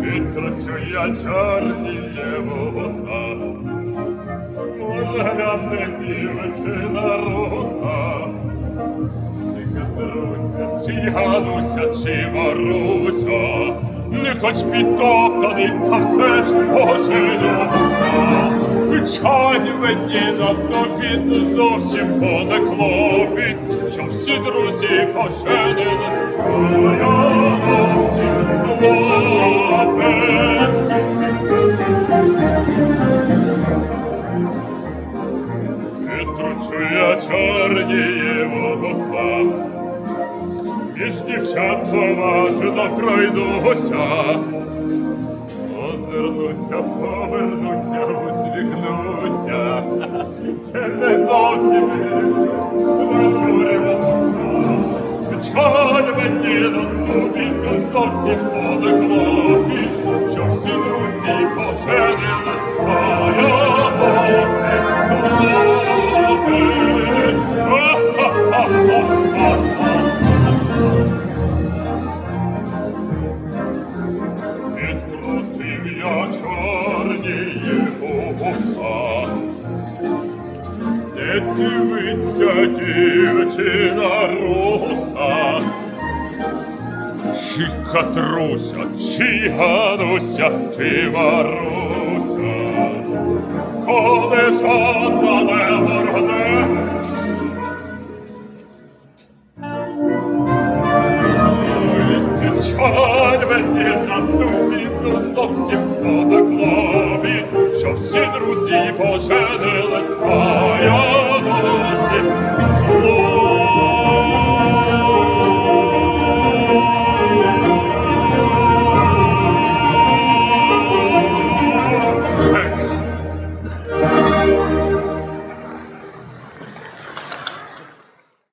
Відкручу я чорніє волоса, Гляньте дівчина роса, чи Катруся, чи Гануся, чи Маруся, не хоч підтоптаний, та все ж поженюся. Чай мені на тобі зовсім понеклопіть, що всі друзі поженились. Відкручу я чорніє волоса, між дівчат поважно пройдуся. Озирнуся, повернуся, усміхнуся. Ще не зовсім вижурювався. Чаль мені на тобі, тут зовсім полекло, що всі друзі поженили, а я досі я чорні вуха, не дивиться дівчина руса, чи Катруся, чи Гануся, чи Маруся, коли жодна не моргне, Чаль мені на тобі, то зовсім подаклові, що всі друзі поженили,